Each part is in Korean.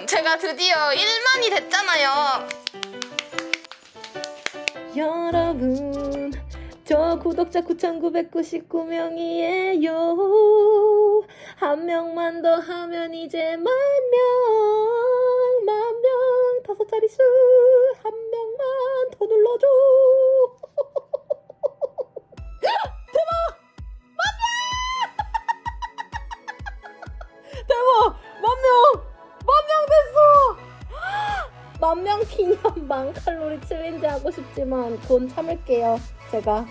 여러분, 제가 드디어 1만이 됐잖아요. 여러분, 저 구독자 9,999명이에요. 한 명만 더 하면 이제 만 명, 만 명, 다섯 자릿수, 한 명만 더 눌러줘. 만명 기념 만 칼로리 챌린지 하고 싶지만 돈 참을게요. 제가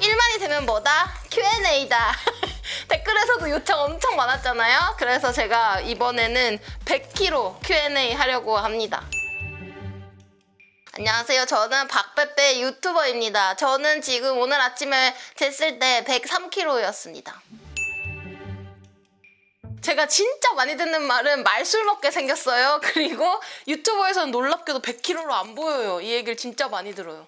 1만이 되면 뭐다? Q&A다. 댓글에서도 요청 엄청 많았잖아요. 그래서 제가 이번에는 100kg Q&A 하려고 합니다. 안녕하세요. 저는 박빼빼 유튜버입니다. 저는 지금 오늘 아침에 쟀을 때 103kg였습니다. 제가 진짜 많이 듣는 말은 말술 먹게 생겼어요. 그리고 유튜버에서는 놀랍게도 100kg로 안 보여요. 이 얘기를 진짜 많이 들어요.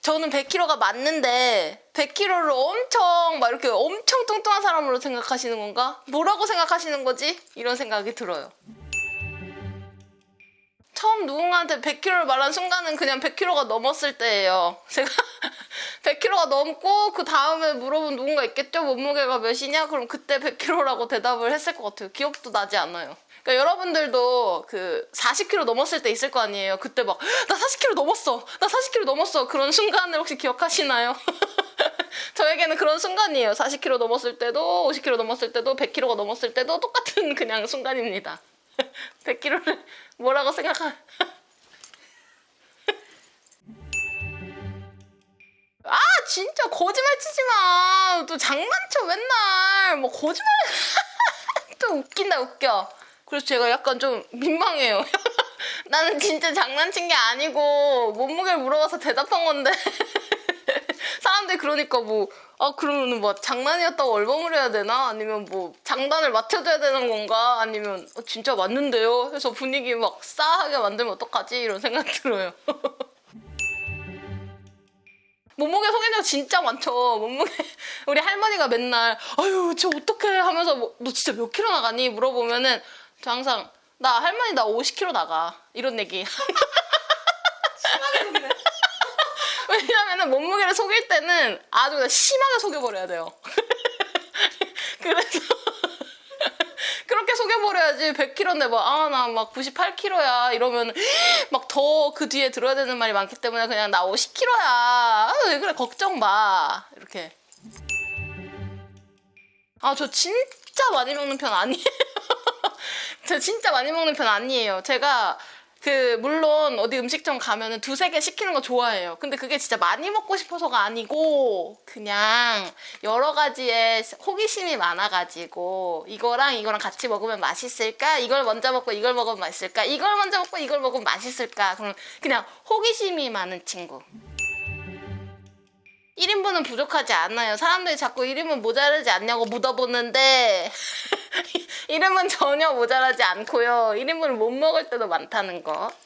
저는 100kg가 맞는데 100kg를 엄청 막 이렇게 엄청 뚱뚱한 사람으로 생각하시는 건가? 뭐라고 생각하시는 거지? 이런 생각이 들어요. 처음 누군가한테 100kg를 말한 순간은 그냥 100kg가 넘었을 때예요. 제가 100kg가 넘고 그 다음에 물어본 누군가 있겠죠? 몸무게가 몇이냐? 그럼 그때 100kg라고 대답을 했을 것 같아요. 기억도 나지 않아요. 그러니까 여러분들도 그 40kg 넘었을 때 있을 거 아니에요. 그때 막 나 40kg 넘었어. 나 40kg 넘었어. 그런 순간을 혹시 기억하시나요? 저에게는 그런 순간이에요. 40kg 넘었을 때도 50kg 넘었을 때도 100kg가 넘었을 때도 똑같은 그냥 순간입니다. 100kg를 뭐라고 생각하? 진짜 거짓말 치지 마. 또 장난쳐 맨날 뭐 거짓말. 또 웃긴다 웃겨. 그래서 제가 약간 좀 민망해요. 나는 진짜 장난친 게 아니고 몸무게를 물어봐서 대답한 건데 사람들이 그러니까 뭐 아 그러면은 뭐 장난이었다고 얼버무려야 되나 아니면 뭐 장단을 맞춰줘야 되는 건가 아니면 어, 진짜 맞는데요 해서 분위기 막 싸하게 만들면 어떡하지 이런 생각 들어요. 몸무게 적 진짜 많죠. 몸무게 우리 할머니가 맨날 아유 저 어떡해 하면서 뭐, 너 진짜 몇 킬로 나가니 물어보면은 저 항상 나 할머니 나 50킬로 나가 이런 얘기. 왜냐면은 몸무게를 속일 때는 아주 그냥 심하게 속여버려야 돼요. 그래서 속여버려야지. 100kg인데 막 아 나 막 98kg야. 이러면 막 더 그 뒤에 들어야 되는 말이 많기 때문에 그냥 나 50kg야. 아, 왜 그래? 걱정 마. 이렇게. 아 저 진짜 많이 먹는 편 아니에요. 저 진짜 많이 먹는 편 아니에요. 제가 그 물론 어디 음식점 가면은 두세 개 시키는 거 좋아해요. 근데 그게 진짜 많이 먹고 싶어서가 아니고 그냥 여러 가지의 호기심이 많아가지고 이거랑 이거랑 같이 먹으면 맛있을까? 이걸 먼저 먹고 이걸 먹으면 맛있을까? 이걸 먼저 먹고 이걸 먹으면 맛있을까? 그럼 그냥 호기심이 많은 친구. 1인분은 부족하지 않아요. 사람들이 자꾸 1인분 모자르지 않냐고 묻어보는데 이름은 전혀 모자라지 않고요. 1인분을 못 먹을 때도 많다는 거.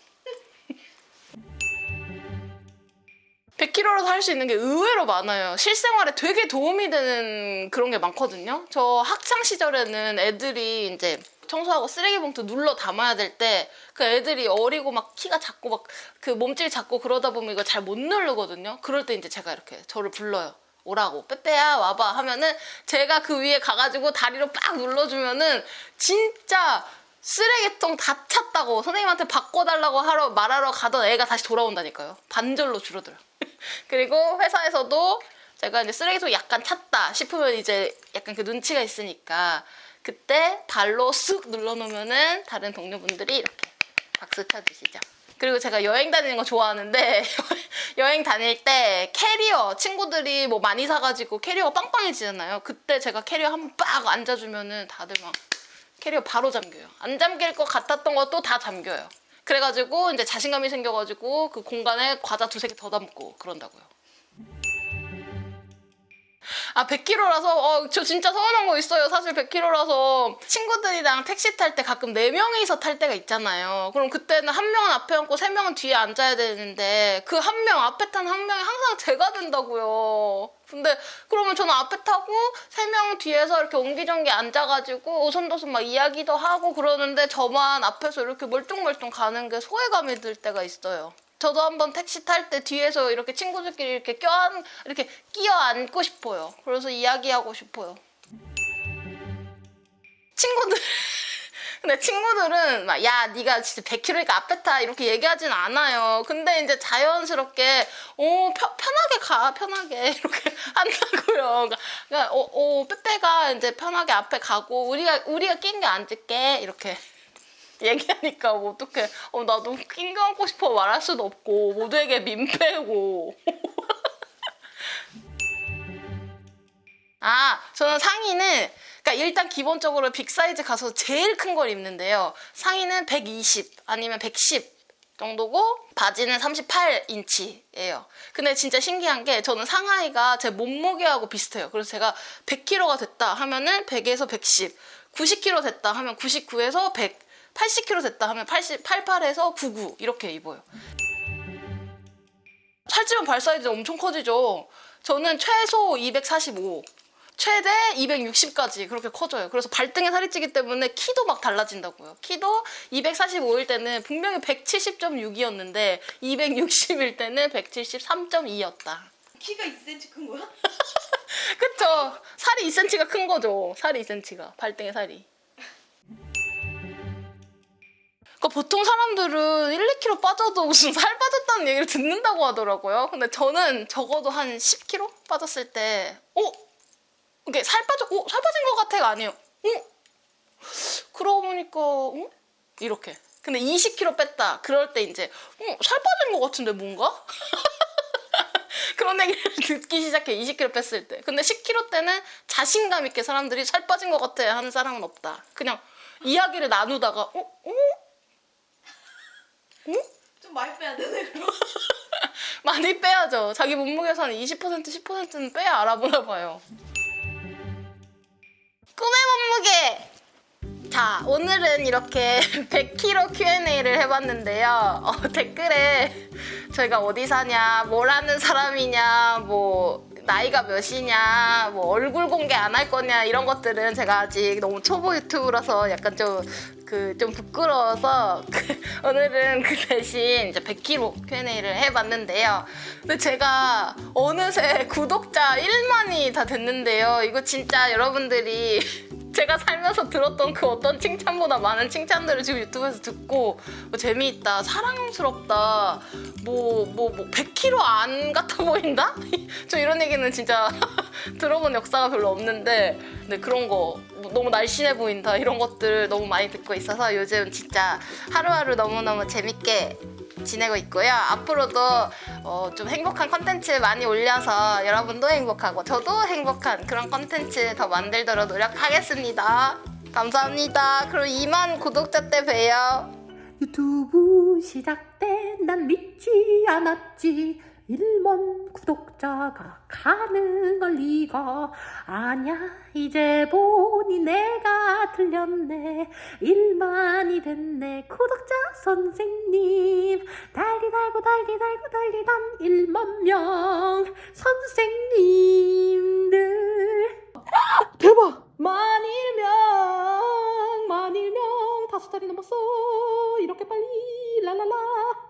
100kg로 살수 있는 게 의외로 많아요. 실생활에 되게 도움이 되는 그런 게 많거든요. 저 학창 시절에는 애들이 이제 청소하고 쓰레기 봉투 눌러 담아야 될 때 그 애들이 어리고 막 키가 작고 막 그 몸질 작고 그러다 보면 이거 잘 못 누르거든요. 그럴 때 이제 제가 이렇게 저를 불러요. 오라고 빼빼야 와봐 하면은 제가 그 위에 가가지고 다리로 빡 눌러주면은 진짜 쓰레기통 다 찼다고 선생님한테 바꿔달라고 하러 말하러 가던 애가 다시 돌아온다니까요. 반절로 줄어들어요. 그리고 회사에서도 제가 이제 쓰레기통 약간 찼다 싶으면 이제 약간 그 눈치가 있으니까 그때 발로 쓱 눌러놓으면은 다른 동료분들이 이렇게 박수 쳐주시죠. 그리고 제가 여행 다니는 거 좋아하는데 여행 다닐 때 캐리어 친구들이 뭐 많이 사가지고 캐리어가 빵빵해지잖아요. 그때 제가 캐리어 한 번 빡 앉아주면은 다들 막 캐리어 바로 잠겨요. 안 잠길 것 같았던 것도 다 잠겨요. 그래가지고 이제 자신감이 생겨가지고 그 공간에 과자 두세 개 더 담고 그런다고요. 아, 100km라서, 어, 저 진짜 서운한 거 있어요. 사실 100km라서 친구들이랑 택시 탈 때 가끔 4명이서 탈 때가 있잖아요. 그럼 그때는 한 명은 앞에 앉고 세 명은 뒤에 앉아야 되는데 그 한 명, 앞에 탄 한 명이 항상 제가 된다고요. 근데 그러면 저는 앞에 타고 세 명 뒤에서 이렇게 옹기종기 앉아가지고 오손도손 막 이야기도 하고 그러는데 저만 앞에서 이렇게 멀뚱멀뚱 가는 게 소외감이 들 때가 있어요. 저도 한번 택시 탈 때 뒤에서 이렇게 친구들끼리 이렇게 껴안 이렇게 끼어 앉고 싶어요. 그래서 이야기하고 싶어요. 친구들 근데 친구들은 막 야 네가 진짜 100km니까 앞에 타 이렇게 얘기하진 않아요. 근데 이제 자연스럽게 어 편, 편하게 가 편하게 이렇게 한다고요. 그러니까 어, 어 빼빼가 이제 편하게 앞에 가고 우리가 우리가 낀게 앉을게 이렇게 얘기하니까 뭐 어떡해. 어, 나도 낑겨 안고 싶어 말할 수도 없고, 모두에게 민폐고. 아, 저는 상의는, 그러니까 일단 기본적으로 빅 사이즈 가서 제일 큰 걸 입는데요. 상의는 120 아니면 110 정도고, 바지는 38인치예요. 근데 진짜 신기한 게 저는 상하이가 제 몸무게하고 비슷해요. 그래서 제가 100kg가 됐다 하면은 100에서 110, 90kg 됐다 하면 99에서 100, 80kg 됐다 하면 80, 88에서 99 이렇게 입어요. 살찌면 발 사이즈 엄청 커지죠. 저는 최소 245, 최대 260까지 그렇게 커져요. 그래서 발등에 살이 찌기 때문에 키도 막 달라진다고요. 키도 245일 때는 분명히 170.6이었는데 260일 때는 173.2였다. 키가 2cm 큰 거야? 그쵸? 살이 2cm가 큰 거죠. 살이 2cm가. 발등에 살이. 보통 사람들은 1, 2kg 빠져도 무슨 살 빠졌다는 얘기를 듣는다고 하더라고요. 근데 저는 적어도 한 10kg 빠졌을 때, 어? 이게 살 빠져, 어? 살 빠진 것 같아가 아니에요. 어? 그러고 보니까, 어? 이렇게. 근데 20kg 뺐다. 그럴 때 이제, 어? 살 빠진 것 같은데 뭔가? 그런 얘기를 듣기 시작해 20kg 뺐을 때 근데 10kg 때는 자신감 있게 사람들이 살 빠진 것 같아 하는 사람은 없다 그냥 이야기를 나누다가 어? 어? 좀 많이 빼야 되네 그럼. 많이 빼야죠. 자기 몸무게에서 한20% 10%는 빼야 알아보나 봐요. 꿈의 몸무게! 자 오늘은 이렇게 100kg Q&A를 해봤는데요. 어, 댓글에 저희가 어디 사냐 뭘 하는 사람이냐 뭐 나이가 몇이냐 뭐 얼굴 공개 안 할 거냐 이런 것들은 제가 아직 너무 초보 유튜브라서 약간 좀 그 좀 부끄러워서 오늘은 그 대신 이제 100kg Q&A를 해봤는데요. 근데 제가 어느새 구독자 1만이 다 됐는데요. 이거 진짜 여러분들이 제가 살면서 들었던 그 어떤 칭찬보다 많은 칭찬들을 지금 유튜브에서 듣고 뭐 재미있다, 사랑스럽다, 뭐, 뭐, 뭐, 100kg 안 같아 보인다? 저 이런 얘기는 진짜 들어본 역사가 별로 없는데, 근데 그런 거, 뭐 너무 날씬해 보인다, 이런 것들 너무 많이 듣고 있어서 요즘 진짜 하루하루 너무너무 재밌게 지내고 있고요. 앞으로도 어, 좀 행복한 컨텐츠 많이 올려서 여러분도 행복하고 저도 행복한 그런 컨텐츠 더 만들도록 노력하겠습니다. 감사합니다. 그럼 2만 구독자 때 봬요. 유튜브 시작 때 난 믿지 않았지 1만 구독자가 가는 걸 리가 아냐? 이제 보니 내가 틀렸네. 1만이 됐네. 구독자 선생님. 달리 달고 달리 달고 달리 단 1만 명 선생님들. 대박! 만일명 만일명 다섯 달이 넘었어. 이렇게 빨리 랄랄라